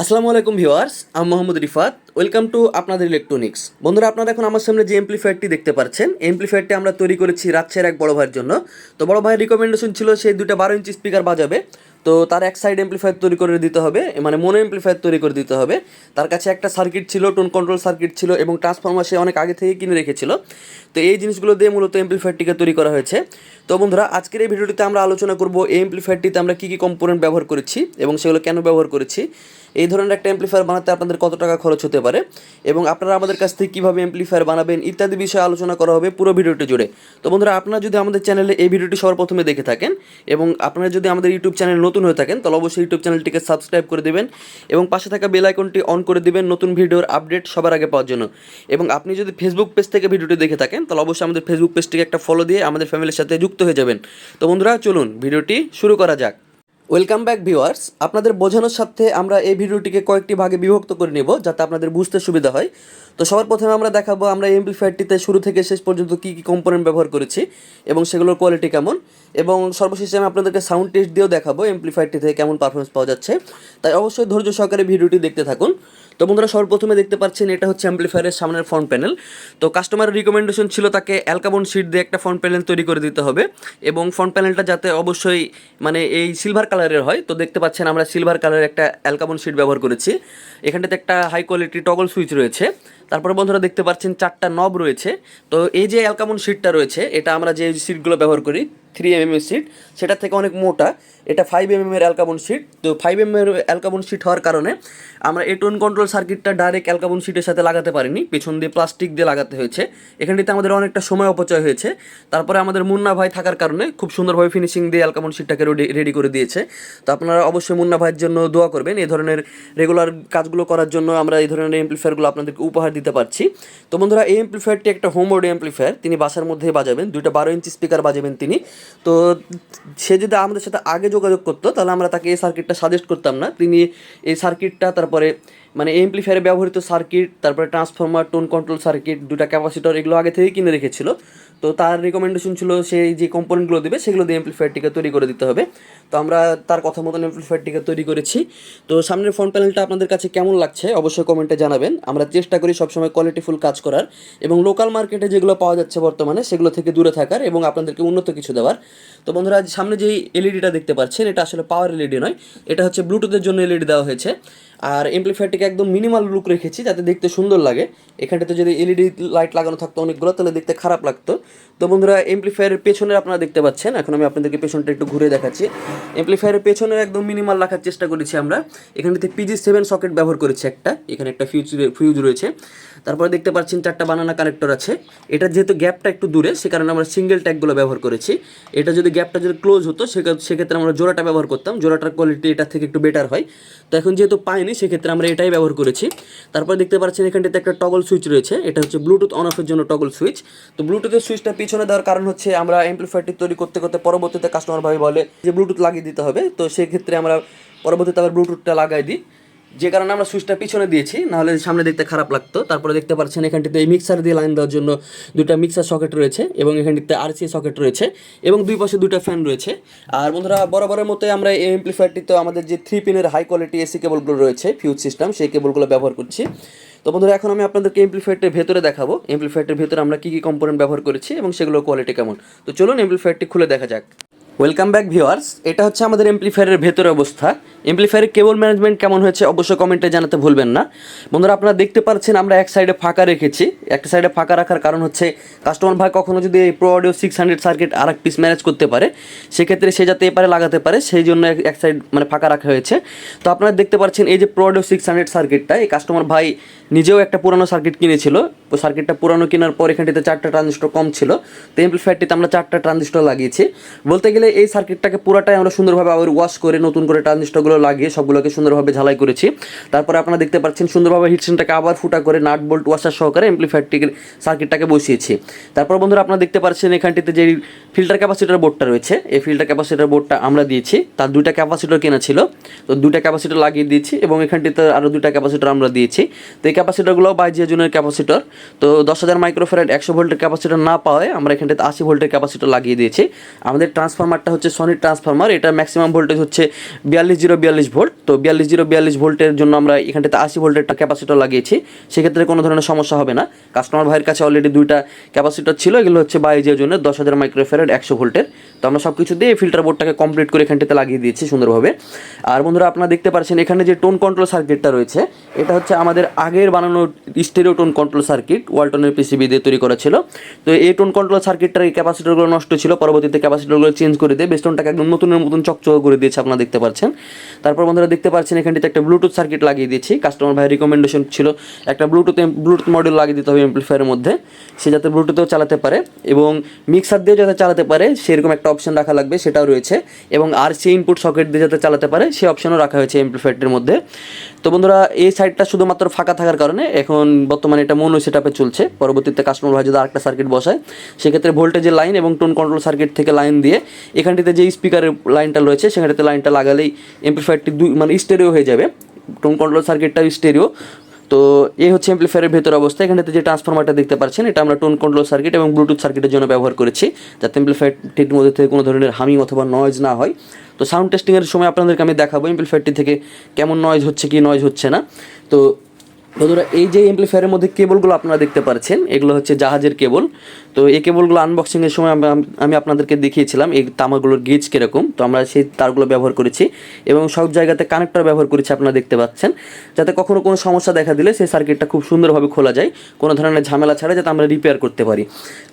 আসসালামু আলাইকুম ভিউয়ার্স, আমি মোহাম্মদ রিফাত, ওয়েলকাম টু আপনাদের ইলেকট্রনিক্স। বন্ধুরা, আপনারা এখন আমার সামনে যে এমপ্লিফায়ারটি দেখতে পাচ্ছেন এমপ্লিফায়ারটি আমরা তৈরি করেছি রাজশাহীর এক বড় ভাইয়ের জন্য। তো বড় ভাইয়ের রিকমেন্ডেশন ছিল সেই দুটো বারো ইঞ্চি স্পিকার বাজাবে। তো তার এক সাইড এমপ্লিফায়ার তৈরি করে দিতে হবে মানে মোনো এমপ্লিফায়ার তৈরি করে দিতে হবে। তার কাছে একটা সার্কিট ছিল টোন কন্ট্রোল সার্কিট ছিল এবং ট্রান্সফর্মার সে অনেক আগে থেকে কিনে রেখেছিল। তো এই জিনিসগুলো দিয়ে মূলত এমপ্লিফায়ারটিকে তৈরি করা হয়েছে। তো বন্ধুরা, আজকের এই ভিডিওটিতে আমরা আলোচনা করব এই এমপ্লিফায়ারটিতে আমরা কী কী কম্পোনেন্ট ব্যবহার করেছি এবং সেগুলো কেন ব্যবহার করেছি। এই ধরনের একটা এমপ্লিফায়ার বানাতে আপনাদের কত টাকা খরচ হতে পারে এবং আপনারা আমাদের কাছ থেকে কীভাবে এমপ্লিফায়ার বানাবেন ইত্যাদি বিষয়ে আলোচনা করা হবে পুরো ভিডিওটি জুড়ে। তো বন্ধুরা, আপনারা যদি আমাদের চ্যানেলে এই ভিডিওটি সবার প্রথমে দেখে থাকেন এবং আপনারা যদি আমাদের ইউটিউব চ্যানেল নতুন হয়ে থাকেন, তাহলে অবশ্যই ইউটিউব চ্যানেলটিকে সাবস্ক্রাইব করে দেবেন এবং পাশে থাকা বেল আইকনটি অন করে দিবেন নতুন ভিডিওর আপডেট সবার আগে পাওয়ার জন্য। এবং আপনি যদি ফেসবুক পেজ থেকে ভিডিওটি দেখে থাকেন, তাহলে অবশ্যই আমাদের ফেসবুক পেজটিকে একটা ফলো দিয়ে আমাদের ফ্যামিলির সাথে যুক্ত হয়ে যাবেন। তো বন্ধুরা, চলুন ভিডিওটি শুরু করা যাক। ওয়েলকাম ব্যাক ভিউয়ার্স আপনাদের বোঝানোর সাথে আমরা এই ভিডিওটিকে কয়েকটি ভাগে বিভক্ত করে নেব, যাতে আপনাদের বুঝতে সুবিধা হয়। তো সবার প্রথমে আমরা দেখাবো আমরা এমপ্লিফায়ারটিতে শুরু থেকে শেষ পর্যন্ত কী কী কম্পোনেন্ট ব্যবহার করেছি এবং সেগুলোর কোয়ালিটি কেমন। এবং সর্বশেষে আমি আপনাদেরকে সাউন্ড টেস্ট দিয়েও দেখাবো এমপ্লিফায়ারটি থেকে কেমন পারফরমেন্স পাওয়া যাচ্ছে। তাই অবশ্যই ধৈর্য সহকারে ভিডিওটি দেখতে থাকুন। তো বন্ধুরা সর্বপ্রথমে দেখতে পাচ্ছেন এটা হচ্ছে অ্যাম্পলিফায়ারের সামনের ফ্রন্ট প্যানেল তো কাস্টমারের রিকমেন্ডেশন ছিল তাকে অ্যালকাবন শিট দিয়ে একটা ফ্রন্ট প্যানেল তৈরি করে দিতে হবে এবং ফ্রন্ট প্যানেলটা যাতে অবশ্যই মানে এই সিলভার কালারের হয়। তো দেখতে পাচ্ছেন আমরা সিলভার কালারের একটা অ্যালকাবন শিট ব্যবহার করেছি। এখানটাতে একটা হাই কোয়ালিটি টগল সুইচ রয়েছে। তারপরে বন্ধুরা দেখতে পাচ্ছেন চারটা নব রয়েছে। তো এই যে অ্যালকামন শিটটা রয়েছে, এটা আমরা যে সিটগুলো ব্যবহার করি থ্রি এম এর সিট সেটা থেকে অনেক মোটা। এটা ফাইভ এম এর অ্যালকাবন শিট তো ফাইভ এম এর অ্যালকাবন শিট হওয়ার কারণে আমরা এই টোন কন্ট্রোল সার্কিটটা ডাইরেক্ট অ্যালকাবন শিটের সাথে লাগাতে পারিনি। পেছন দিয়ে প্লাস্টিক দিয়ে লাগাতে হয়েছে। এখানটিতে আমাদের অনেকটা সময় অপচয় হয়েছে। তারপরে আমাদের মুন্না ভাই থাকার কারণে খুব সুন্দরভাবে ফিনিশিং দিয়ে অ্যালকাবন শিটটাকে রেডি করে দিয়েছে। তো আপনারা অবশ্যই মুন্না ভাইয়ের জন্য দোয়া করবেন। এই ধরনের রেগুলার কাজগুলো করার জন্য আমরা এই ধরনের এমপ্লিফায়ারগুলো আপনাদেরকে উপহার দিতে পারছি। তো বন্ধুরা, এই এমপ্লিফায়ারটি একটা হোম অডিও এমপ্লিফায়ার তিনি বাসার মধ্যে বাজাবেন। দুইটা বারো ইঞ্চি স্পিকার বাজাবেন তিনি। তো সে যদি আমাদের সাথে আগে যোগাযোগ করতো, তাহলে আমরা তাকে এই সার্কিটটা সাজেস্ট করতাম না। তিনি এই সার্কিটটা তারপরে মানে এমপ্লিফায়ারে ব্যবহৃত সার্কিট তারপরে ট্রান্সফর্মার টোন কন্ট্রোল সার্কিট দুটা ক্যাপাসিটর এগুলো আগে থেকেই কিনে রেখেছিল। তো তার রিকমেন্ডেশন ছিল সেই যে কম্পোনেন্টগুলো দেবে সেগুলো দিয়ে এমপ্লিফায়ারটিকে তৈরি করে দিতে হবে। তো আমরা তার কথা মতন এমপ্লিফায়ারটিকে তৈরি করেছি। তো সামনের ফ্রন্ট প্যানেলটা আপনাদের কাছে কেমন লাগছে অবশ্যই কমেন্টে জানাবেন। আমরা চেষ্টা করি সবসময় কোয়ালিটিফুল কাজ করার। এবং লোকাল মার্কেটে যেগুলো পাওয়া যাচ্ছে বর্তমানে সেগুলো থেকে দূরে থাকার এবং আপনাদেরকে উন্নত কিছু দেওয়ার। তো বন্ধুরা সামনে যেই এলইডিটা দেখতে পাচ্ছেন, এটা আসলে পাওয়ার এলইডি নয়, এটা হচ্ছে ব্লুটুথের জন্য এলইডি দেওয়া হয়েছে। আর এমপ্লিফায়ারটিকে একদম মিনিমাল লুক রেখেছি যাতে দেখতে সুন্দর লাগে। এখানটাতে যদি এলইডি লাইট লাগানো থাকতো অনেকগুলো, তাহলে দেখতে খারাপ লাগতো। তো বন্ধুরা এমপ্লিফায়ারের পেছনে আপনারা দেখতে পাচ্ছেন, এখন আমি আপনাদেরকে পেছনটা একটু ঘুরে দেখাচ্ছি। এমপ্লিফায়ারের পেছনে একদম মিনিমাল রাখার চেষ্টা করেছি আমরা। এখানটাতে পিজি সেভেন সকেট ব্যবহার করেছি একটা, এখানে একটা ফিউজ ফিউজ রয়েছে। তারপরে দেখতে পাচ্ছেন চারটা বানানা কানেক্টর আছে। এটা যেহেতু গ্যাপটা একটু দূরে, সে কারণে আমরা সিঙ্গেল ট্যাগগুলো ব্যবহার করেছি। এটা যদি গ্যাপটা যদি ক্লোজ হতো সেক্ষেত্রে আমরা জোড়াটা ব্যবহার করতাম। জোড়াটার কোয়ালিটি এটা থেকে একটু বেটার হয়। তো এখন যেহেতু পাইনি, সেক্ষেত্রে আমরা এটাই ব্যবহার করেছি। তারপর দেখতে পাচ্ছেন এখানটাতে একটা টগল সুইচ রয়েছে। এটা হচ্ছে ব্লুটুথ অন অফের জন্য টগল সুইচ তো ব্লুটুথের সুইচটা পিছনে দেওয়ার কারণ হচ্ছে আমরা অ্যাম্পলিফায়ারটি তৈরি করতে করতে পরবর্তীতে কাস্টমার ভাবে বলে যে ব্লুটুথ লাগিয়ে দিতে হবে। তো সেক্ষেত্রে আমরা পরবর্তীতে আবার ব্লুটুথটা লাগাই দিই। যে কারণে আমরা সুইচটা পিছনে দিয়েছি, নাহলে সামনে দেখতে খারাপ লাগতো। তারপরে দেখতে পাচ্ছেন এখানটিতে এই মিক্সার দিয়ে লাইন দেওয়ার জন্য দুটা মিক্সার সকেট রয়েছে এবং এখানটিতে আরসি সকেট রয়েছে এবং দুই পাশে দুটা ফ্যান রয়েছে। আর বন্ধুরা, বরাবরের মতোই আমরা এই এমপ্লিফায়ারটিতে আমাদের যে থ্রি পিনের হাই কোয়ালিটি এসি কেবলগুলো রয়েছে ফিউজ সিস্টেম সেই কেবলগুলো ব্যবহার করছি। তো বন্ধুরা, এখন আমি আপনাদেরকে এমপ্লিফায়ারটির ভেতরে দেখাবো। এমপ্লিফায়ারটির ভেতরে আমরা কী কী কম্পোনেন্ট ব্যবহার করেছি এবং সেগুলোর কোয়ালিটি কেমন। তো চলুন এমপ্লিফায়ারটি খুলে দেখা যাক। ওয়েলকাম ব্যাক ভিউয়ার্স এটা হচ্ছে আমাদের এমপ্লিফায়ারের ভেতরে অবস্থা। এমপ্লিফায়ারের কেবল ম্যানেজমেন্ট কেমন হয়েছে অবশ্যই কমেন্টে জানাতে ভুলবেন না। বন্ধুরা, আপনারা দেখতে পাচ্ছেন আমরা এক সাইডে ফাঁকা রেখেছি। একটা সাইডে ফাঁকা রাখার কারণ হচ্ছে কাস্টমার ভাই কখনো যদি এই pro audio six hundred circuit আর এক পিস ম্যানেজ করতে পারে, সেক্ষেত্রে সে যাতে এপারে লাগাতে পারে, সেই জন্য এক- এক সাইড মানে ফাঁকা রাখা হয়েছে। তো আপনারা দেখতে পাচ্ছেন এই যে প্রো অডিও সিক্স হান্ড্রেড সার্কিটটা এই কাস্টমার ভাই নিজেও একটা পুরানো সার্কিট কিনেছিল। তো সার্কিটটা পুরানো কেনার পর এখানটিতে চারটা ট্রানজিস্টর কম ছিল। তো এমপ্লিফায়ারটিতে আমরা চারটা ট্রানজিস্টর লাগিয়েছি। বলতে গেলে এই সার্কিটটাকে পুরাটাই আমরা সুন্দরভাবে আবার ওয়াশ করে নতুন করে ট্রানজিস্টরগুলো লাগিয়ে সবগুলোকে সুন্দরভাবে ঝালাই করেছি। তারপরে আপনারা দেখতে পাচ্ছেন সুন্দরভাবে হিটসেনটাকে আবার ফুটা করে নাট বোল্ট ওয়াশার সহকারে এমপ্লিফায়ারটিকে সার্কিটটাকে বসিয়েছি। তারপর বন্ধুরা আপনারা দেখতে পাচ্ছেন এখানটিতে যে ফিল্টার ক্যাপাসিটার বোর্ডটা রয়েছে, এই ফিল্টার ক্যাপাসিটার বোর্ডটা আমরা দিয়েছি। তার দুইটা ক্যাপাসিটার কেনা ছিল, তো দুইটা ক্যাপাসিটার লাগিয়ে দিয়েছি এবং এখানটিতে আরও দুইটা ক্যাপাসিটার আমরা দিয়েছি। তো এই ক্যাপাসিটারগুলো বাই জিয়াজনের ক্যাপাসিটার তো দশ হাজার মাইক্রোফ্যারাড একশো ভোল্টের ক্যাপাসিটার না পাওয়ায় আমরা এখানটাতে আশি ভোল্টের ক্যাপাসিটর লাগিয়ে দিয়েছি। আমাদের ট্রান্সফরমার ট্রান্সফরমারটা হচ্ছে সনির ট্রান্সফরমার এটা ম্যাক্সিমাম ভোল্টেজ হচ্ছে বিয়াল্লিশ জিরো বিয়াল্লিশ ভোল্ট তো বিয়াল্লিশ জিরো বিয়াল্লিশ ভোল্টের জন্য আমরা এখানটাতে আশি ভোল্টের একটা ক্যাপাসিটর লাগিয়েছি। সেক্ষেত্রে কোনো ধরনের সমস্যা হবে না। কাস্টমার ভাইয়ের কাছে অলরেডি দুইটা ক্যাপাসিটর ছিল, এগুলো হচ্ছে বাইজের জন্য দশ হাজার মাইক্রোফেরার একশো ভোল্টের তো আমরা সব কিছু দিয়ে ফিল্টার বোর্ডটাকে কমপ্লিট করে এখানটাতে লাগিয়ে দিয়েছি সুন্দরভাবে। আর বন্ধুরা, আপনারা দেখতে পাচ্ছেন এখানে যে টোন কন্ট্রোল সার্কিটটা রয়েছে, এটা হচ্ছে আমাদের আগের বানানো স্টেরিও টোন কন্ট্রোল সার্কিট ওয়ালটনের পিসিবি দিয়ে তৈরি করা ছিল। তো এই টোন কন্ট্রোল সার্কিটটার এই ক্যাপাসিটরগুলো নষ্ট ছিল, পরবর্তীতে ক্যাপাসিটরগুলো চেঞ্জ করে দিয়ে বেস্টনটাকে একদম নতুনের মতন চকচক করে দিয়েছে, আপনারা দেখতে পাচ্ছেন। তারপর বন্ধুরা দেখতে পাচ্ছেন, এখানটিতে একটা ব্লুটুথ সার্কিট লাগিয়ে দিয়েছি। কাস্টমার ভাই রিকমেন্ডেশন ছিল একটা ব্লুটুথ ব্লুটুথ মডেল লাগিয়ে দিতে হবে এমপ্লিফায়ারের মধ্যে। সে যাতে ব্লুটুথেও চালাতে পারে এবং মিক্সার দিয়েও যাতে চালাতে পারে, সেরকম একটা অপশন রাখা লাগবে, সেটাও রয়েছে। এবং আর সি ইনপুট সকেট দিয়ে যাতে চালাতে পারে সে অপশনও রাখা হয়েছে এমপ্লিফায়ারটির মধ্যে। তো বন্ধুরা, এই সাইডটা শুধুমাত্র ফাঁকা থাকার কারণে এখন বর্তমানে এটা মনো সেটআপে চলছে। পরবর্তীতে কাস্টমার ভাই যদি আরেকটা সার্কিট বসায়, সেক্ষেত্রে ভোল্টেজের লাইন এবং টোন কন্ট্রোল সার্কিট থেকে লাইন দিয়ে এখানটিতে যে স্পিকারের লাইনটা রয়েছে, সেখানটাতে লাইনটা লাগালেই এমপ্লিফায়ারটি দুই মানে স্টেরিও হয়ে যাবে। টোন কন্ট্রোল সার্কিটটা স্টেরিও তো এই হচ্ছে এমপ্লিফায়ারের ভেতর অবস্থা। এখানটাতে যে ট্রান্সফরমারটা দেখতে পাচ্ছেন, এটা আমরা টোন কন্ট্রোল সার্কিট এবং ব্লুটুথ সার্কিটের জন্য ব্যবহার করেছি, যাতে এমপ্লিফায়ারটির মধ্যে থেকে কোনো ধরনের হামিং অথবা নয়েজ না হয়। তো সাউন্ড টেস্টিংয়ের সময় আপনাদেরকে আমি দেখাবো এমপ্লিফায়ারটি থেকে কেমন নয়েজ হচ্ছে, কি নয়েজ হচ্ছে না। তো বন্ধুরা, এই যে এমপ্লিফায়ারের মধ্যে কেবলগুলো আপনারা দেখতে পাচ্ছেন এগুলো হচ্ছে জাহাজের কেবল তো এই কেবলগুলো আনবক্সিংয়ের সময় আমি- আপনাদেরকে দেখিয়েছিলাম, এই তামাগুলোর গেজ কীরকম। তো আমরা সেই তারগুলো ব্যবহার করেছি এবং সব জায়গাতে কানেক্টর ব্যবহার করেছি আপনারা দেখতে পাচ্ছেন। যাতে কখনো কোনো সমস্যা দেখা দিলে সেই সার্কিটটা খুব সুন্দরভাবে খোলা যায়, কোনো ধরনের ঝামেলা ছাড়া যাতে আমরা রিপেয়ার করতে পারি।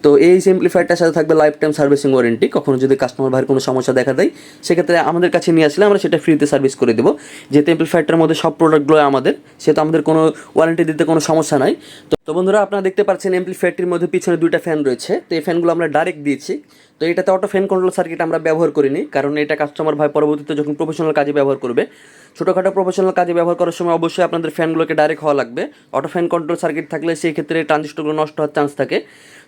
তো এই এমপ্লিফায়ারটার সাথে থাকবে লাইফ টাইম সার্ভিসিং ওয়ারেন্টি কখনো যদি কাস্টমার ভাইয়ের কোনো সমস্যা দেখা দেয়, সেক্ষেত্রে আমাদের কাছে নিয়ে আসলে আমরা সেটা ফ্রিতে সার্ভিস করে দেবো। যেহেতু এমপ্লিফায়ারটার মধ্যে সব প্রোডাক্টগুলো আমাদের, সেহেতু আমাদের কোনো ওয়ারেন্টি দিতে কোনো সমস্যা নাই। তো বন্ধুরা আপনারা দেখতে পাচ্ছেন এমপ্লিফায়ারটির মধ্যে পিছনে দুইটা ফ্যান রয়েছে। তো এই ফ্যানগুলো আমরা ডাইরেক্ট দিয়েছি। তো এটাতে অটো ফ্যান কন্ট্রোল সার্কিট আমরা ব্যবহার করিনি, কারণ এটা কাস্টমার ভাই পরবর্তীতে যখন প্রফেশনাল কাজে ব্যবহার করবে, ছোটোখাটো প্রফেশনাল কাজে ব্যবহার করার সময় অবশ্যই আপনাদের ফ্যানগুলোকে ডাইরেক্ট হওয়া লাগবে। অটো ফ্যান কন্ট্রোল সার্কিট থাকলে সেই ক্ষেত্রে ট্রানজিস্টরগুলো নষ্ট হওয়ার চান্স থাকে।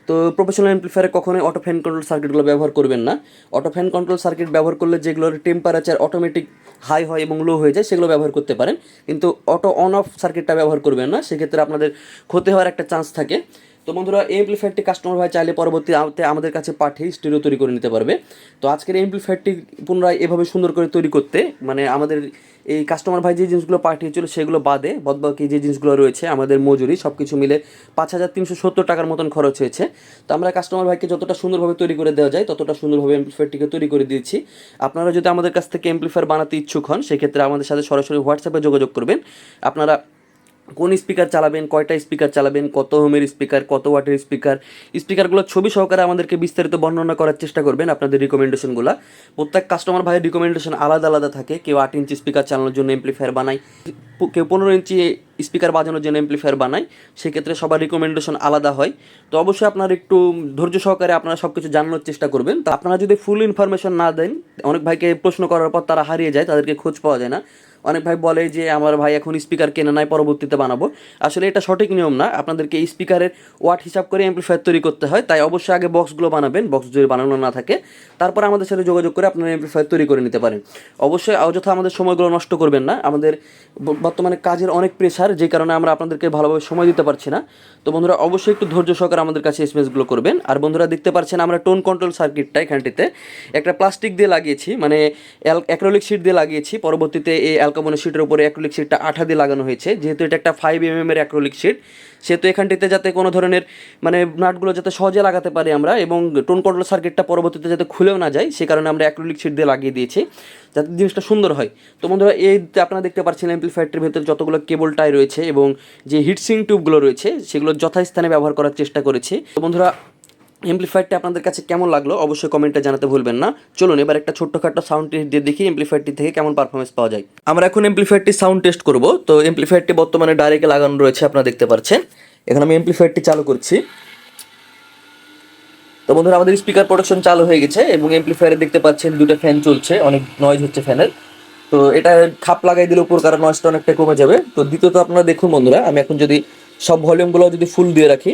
তো প্রফেশনাল অ্যাম্পলিফায়ারে কখনোই অটো ফ্যান কন্ট্রোল সার্কিটগুলো ব্যবহার করবেন না। অটো ফ্যান কন্ট্রোল সার্কিট ব্যবহার করলে যেগুলোর টেম্পারেচার অটোমেটিক হাই হয় এবং লো হয়ে যায়, সেগুলো ব্যবহার করতে পারেন। কিন্তু অটো অন অফ সার্কিটটা ব্যবহার করবেন না, সেক্ষেত্রে আপনাদের ক্ষতি হওয়ার একটা চান্স থাকে। তো বন্ধুরা, এই এমপ্লিফায়ারটি কাস্টমার ভাই চাইলে পরবর্তীতে আমাদের কাছে পাঠিয়ে স্টুডিও তৈরি করে নিতে পারবে। তো আজকের এমপ্লিফায়ারটি পুনরায় এভাবে সুন্দর করে তৈরি করতে মানে আমাদের এই কাস্টমার ভাই যে জিনিসগুলো পাঠিয়েছিল সেগুলো বাদে বদবাকি যে জিনিসগুলো রয়েছে, আমাদের মজুরি সব কিছু মিলে পাঁচ হাজার তিনশো সত্তর টাকার মতন খরচ হয়েছে। তো আমরা কাস্টমার ভাইকে যতটা সুন্দরভাবে তৈরি করে দেওয়া যায়, ততটা সুন্দরভাবে এমপ্লিফায়ারটিকে তৈরি করে দিয়েছি। আপনারা যদি আমাদের কাছ থেকে এমপ্লিফায়ার বানাতে ইচ্ছুক হন, সেক্ষেত্রে আমাদের সাথে সরাসরি হোয়াটসঅ্যাপে যোগাযোগ করবেন। আপনারা কোন স্পিকার চালাবেন, কয়টা স্পিকার চালাবেন, কত হোমের স্পিকার, কত ওয়াটের স্পিকার, স্পিকারগুলো ছবি সহকারে আমাদেরকে বিস্তারিত বর্ণনা করার চেষ্টা করবেন আপনাদের রিকমেন্ডেশনগুলো। প্রত্যেক কাস্টমার ভাইয়ের রিকমেন্ডেশন আলাদা আলাদা থাকে, কেউ আট ইঞ্চি স্পিকার চালানোর জন্য এমপ্লিফায়ার বানায়, কেউ পনেরো ইঞ্চি স্পিকার বাজানোর জন্য এমপ্লিফায়ার বানায়, সেক্ষেত্রে সবার রিকমেন্ডেশন আলাদা হয়। তো অবশ্যই আপনার একটু ধৈর্য সহকারে আপনারা সব কিছু জানানোর চেষ্টা করবেন। তো আপনারা যদি ফুল ইনফরমেশন না দেন, অনেক ভাইকে প্রশ্ন করার পর তারা হারিয়ে যায়, তাদেরকে খোঁজ পাওয়া যায় না। অনেক ভাই বলে যে, আমার ভাই এখন স্পিকার কেনে নাই, পরবর্তীতে বানাবো। আসলে এটা সঠিক নিয়ম না। আপনাদেরকে স্পিকারের ওয়াট হিসাব করে এমপ্লিফায়ার তৈরি করতে হয়। তাই অবশ্যই আগে বক্সগুলো বানাবেন বক্স যদি বানানো না থাকে। তারপর আমাদের সাথে যোগাযোগ করে আপনারা এমপ্লিফায়ার তৈরি করে নিতে পারেন। অবশ্যই অযথা আমাদের সময়গুলো নষ্ট করবেন না। আমাদের বর্তমানে কাজের অনেক প্রেশার যে কারণে আমরা আপনাদেরকে ভালোভাবে সময় দিতে পারছি না। তো বন্ধুরা, অবশ্যই একটু ধৈর্য সহকারে আমাদের কাছে এসএমএসগুলো করবেন। আর বন্ধুরা, দেখতে পাচ্ছেন আমরা টোন কন্ট্রোল সার্কিটটা এখানটিতে। একটা প্লাস্টিক দিয়ে লাগিয়েছি মানে অ্যাক্রোলিক শিট দিয়ে লাগিয়েছি। পরবর্তীতে এই অ্যালকামনের শিটের উপরে অ্যাক্রোলিক শিটটা আঠা দিয়ে লাগানো হয়েছে। যেহেতু এটা একটা ফাইভ এম এম এর অ্যাক্রোলিক শিট সেহেতু এখানটিতে যাতে কোনো ধরনের মানে নাটগুলো যাতে সহজে লাগাতে পারি আমরা এবং টোন কন্ট্রোল সার্কিটটা পরবর্তীতে যাতে খুলেও না যায়, সে কারণে আমরা অ্যাক্রোলিক শিট দিয়ে লাগিয়ে দিয়েছি, যাতে জিনিসটা সুন্দর হয়। তো বন্ধুরা, এই আপনারা দেখতে পাচ্ছেন এমপ্লিফায়ারটির ভেতরে যতগুলো কেবল টাই রয়েছে এবং যে হিটসিং টিউবগুলো রয়েছে, সেগুলো যথাস্থানে ব্যবহার করার চেষ্টা করেছি। তো বন্ধুরা এমপ্লিফায়ারটি আপনাদের কাছে কেমন লাগল অবশ্যই কমেন্টে জানাতে ভুলবেন না। চলুন, এবার একটা ছোট্টখাটো সাউন্ড টেস্ট দিয়ে দেখি এমপ্লিফায়ারটি থেকে কেমন পারফরমেন্স পাওয়া যায়। আমরা এখন এমপ্লিফায়ারটি সাউন্ড টেস্ট করব। তো এমপ্লিফায়ারটি বর্তমানে ডাইরেক্টে লাগানো রয়েছে, আপনারা দেখতে পাচ্ছেন এখন আমি এমপ্লিফায়ারটি চালু করছি। তো বন্ধুরা, আমাদের স্পিকার প্রোডাকশন চালু হয়ে গেছে এবং এমপ্লিফায়ারে দেখতে পাচ্ছেন দুটো ফ্যান চলছে, অনেক নয়েজ হচ্ছে ফ্যানের তো এটা খাপ লাগাই দিলে উপর কারণ নয়েজটা অনেকটা কমে যাবে। তো দ্বিতীয়ত আপনারা দেখুন বন্ধুরা, আমি এখন যদি সব ভলিউমগুলো যদি ফুল দিয়ে রাখি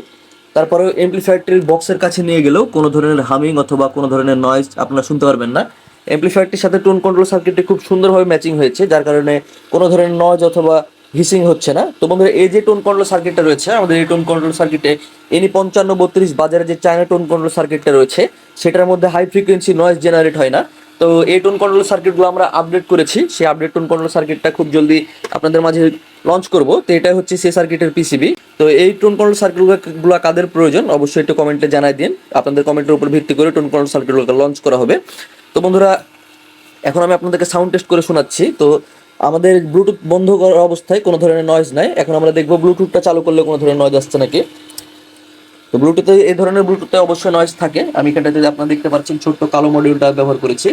তারপরে এমপ্লিফায়ারটির বক্সের কাছে নিয়ে গেলেও কোনো ধরনের হামিং অথবা কোনো ধরনের নয়েজ আপনারা শুনতে পারবেন না। এমপ্লিফায়ারটির সাথে টোন কন্ট্রোল সার্কিটটি খুব সুন্দরভাবে ম্যাচিং হয়েছে, যার কারণে কোনো ধরনের নয়েজ অথবা হিসিং হচ্ছে না। তো বন্ধুরা, এই যে টোন কন্ট্রোল সার্কিটটা রয়েছে, আমাদের এই টোন কন্ট্রোল সার্কিটে এনি পঞ্চান্ন বত্রিশ বাজারে যে চায়না টোন কন্ট্রোল সার্কিটটা রয়েছে, সেটার মধ্যে হাই ফ্রিকোয়েন্সি নয়েজ জেনারেট হয় না। তো এই টোন কন্ট্রোল সার্কিটগুলো আমরা আপডেট করেছি। সেই আপডেট টোন কন্ট্রোল সার্কিটটা খুব জলদি আপনাদের মাঝে লঞ্চ করব। তো এটা হচ্ছে সে সার্কিটের পিসিবি তো এই টোন কন্ট্রোল সার্কিটগুলো কাদের প্রয়োজন অবশ্যই একটু কমেন্টে জানাই দিন। আপনাদের কমেন্টের উপর ভিত্তি করে টোন কন্ট্রোল সার্কিটগুলোকে লঞ্চ করা হবে। তো বন্ধুরা, এখন আমি আপনাদেরকে সাউন্ড টেস্ট করে শোনাচ্ছি। তো আমাদের ব্লুটুথ বন্ধ করা অবস্থায় কোনো ধরনের নয়েজ নাই। এখন আমরা দেখব ব্লুটুথটা চালু করলে কোনো ধরনের নয়েজ আসছে নাকি। তো ব্লুটুথে এই ধরনের ব্লুটুথে অবশ্যই নয়েজ থাকে। আমি এখানটাতে আপনারা দেখতে পাচ্ছেন ছোট্ট কালো মডিউলটা ব্যবহার করেছি।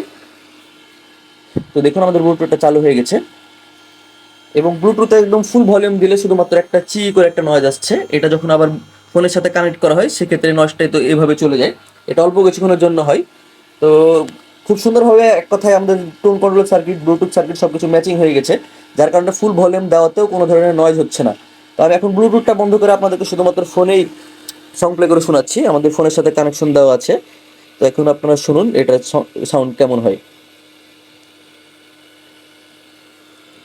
তো দেখুন আমাদের ব্লুটুথটা চালু হয়ে গেছে। এবং ব্লুটুথে একদম ফুল ভলিউম দিলে শুধুমাত্র একটা চি করে একটা নয়েজ আসছে। এটা যখন আবার ফোনের সাথে কানেক্ট করা হয়, সেক্ষেত্রে নয়েজটাই তো এভাবে চলে যায়। এটা অল্প কিছুক্ষণের জন্য হয়। তো খুব সুন্দরভাবে এক কথায় আমাদের tone control circuit Bluetooth circuit সব কিছু ম্যাচিং হয়ে গেছে। যার কারণে ফুল ভলিউম দেওয়াতেও কোনো ধরনের নয়েজ হচ্ছে না। তো আমি এখন ব্লুটুথটা বন্ধ করে আপনাদেরকে শুধুমাত্র ফোনেই সং প্লে করে শোনাচ্ছি। আমাদের ফোনের সাথে কানেকশন দেওয়া আছে। তো এখন আপনারা শুনুন, এটা সাউন্ড কেমন হয়।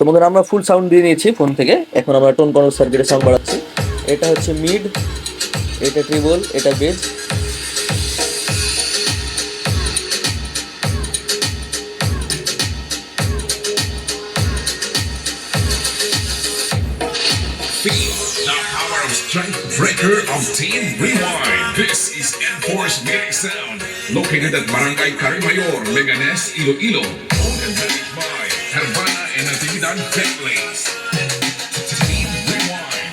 তো বন্ধুরা আমরা ফুল সাউন্ড দিয়ে নিয়েছি ফোন থেকে এখন আমরা টোন কন্ট্রোল সার্কিটের সাউন্ড বাড়াচ্ছি এটা হচ্ছে মিড এটা ট্রিবল এটা bass breaker of Team Rewind. This is Enforce Music Sound, located at Barangay Carimayor, Leganes, Iloilo. Mercedes and Bentleys. Team Rewind.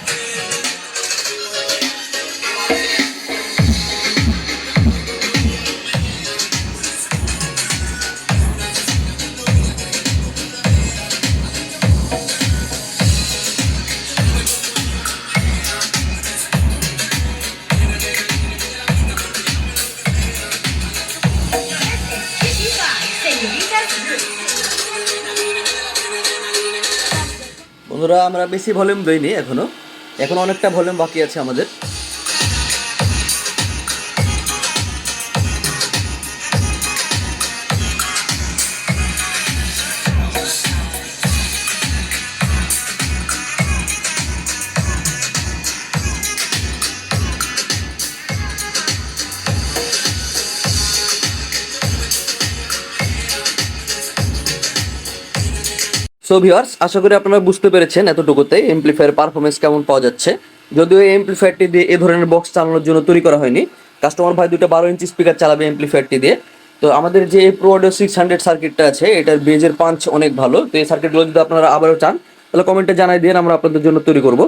বন্ধুরা আমরা বেশি ভলিউম দিইনি এখনও এখন অনেকটা ভলিউম বাকি আছে আমাদের। সো ভিওয়ার্স আশা করি আপনারা বুঝতে পেরেছেন এতটুকুতে এমপ্লিফায়ার পারফরমেন্স কেমন পাওয়া যাচ্ছে। যদিও এই এমপ্লিফায়ারটি দিয়ে এ ধরনের বক্স চালানোর জন্য তৈরি করা হয়নি কাস্টমার ভাই দুটো বারো ইঞ্চি স্পিকার চালাবে এমপ্লিফায়ারটি দিয়ে। তো আমাদের যে প্রো অডিও সিক্স হান্ড্রেড সার্কিটটা আছে, এটার বেজের পাঞ্চ অনেক ভালো। তো এই সার্কিটগুলো যদি আপনারা আবারও চান, তাহলে কমেন্টে জানাই দিন আমরা আপনাদের জন্য তৈরি করব।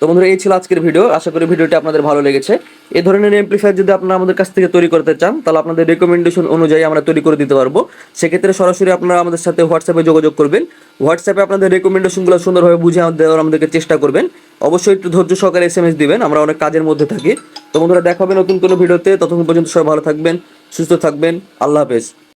তো বন্ধুরা, এই ছিল আজকের ভিডিও। আশা করি ভিডিওটি আপনাদের ভালো লেগেছে। এই ধরনের এমপ্লিফায়ার যদি আপনারা আমাদের কাছ থেকে তৈরি করতে চান, তাহলে আপনাদের রেকমেন্ডেশন অনুযায়ী আমরা তৈরি করে দিতে পারব। সেক্ষেত্রে সরাসরি আপনারা আমাদের সাথে হোয়াটসঅ্যাপে যোগাযোগ করবেন। হোয়াটসঅ্যাপে আপনাদের রেকমেন্ডেশনগুলো সুন্দরভাবে বুঝে দেওয়ার আমাদেরকে চেষ্টা করবেন। অবশ্যই একটু ধৈর্য সহকারে এস এম এস দিবেন, আমরা অনেক কাজের মধ্যে থাকি। তো বন্ধুরা, দেখা হবে নতুন কোনো ভিডিওতে। ততক্ষণ পর্যন্ত সবাই ভালো থাকবেন, সুস্থ থাকবেন। আল্লাহ হাফেজ।